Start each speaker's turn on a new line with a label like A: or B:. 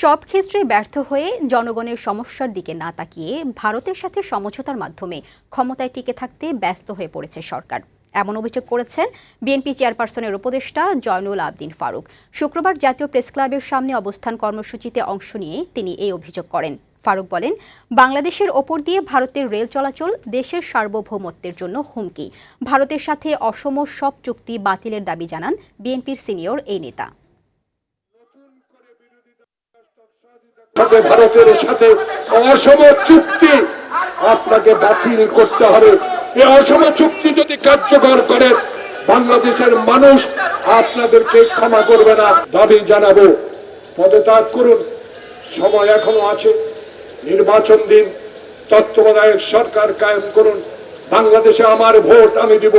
A: সব ক্ষেত্রে ব্যর্থ হয়ে জনগণের সমস্যার দিকে না তাকিয়ে ভারতের সাথে সমঝোতার মাধ্যমে ক্ষমতায় টিকে থাকতে ব্যস্ত হয়ে পড়েছে সরকার। এমন অভিযোগ করেছেন বিএনপি চেয়ারপারসনের উপদেষ্টা জয়নুল আবদিন ফারুক। শুক্রবার জাতীয় প্রেস ক্লাবের সামনে অবস্থান কর্মসূচিতে অংশ নিয়ে তিনি এই অভিযোগ করেন। ফারুক বলেন, বাংলাদেশের ওপর দিয়ে ভারতের রেল চলাচল দেশের সার্বভৌমত্বের জন্য হুমকি। ভারতের সাথে অসম সব চুক্তি বাতিলের দাবি জানান বিএনপির সিনিয়র এই নেতা।
B: সাথে ভারতের সাথে অসম চুক্তি আপনাকে বাতিল করতে হবে। এই অসম চুক্তি যদি কার্যকর করেন বাংলাদেশের মানুষ আপনাদেরকে ক্ষমা করবে না দাবি জানাব। পদত্যাগ করুন। সময় এখনও আছে। নির্বাচন দিন। তত্ত্বাবধায়ক সরকার কায়েম করুন। বাংলাদেশে আমার ভোট আমি দিব।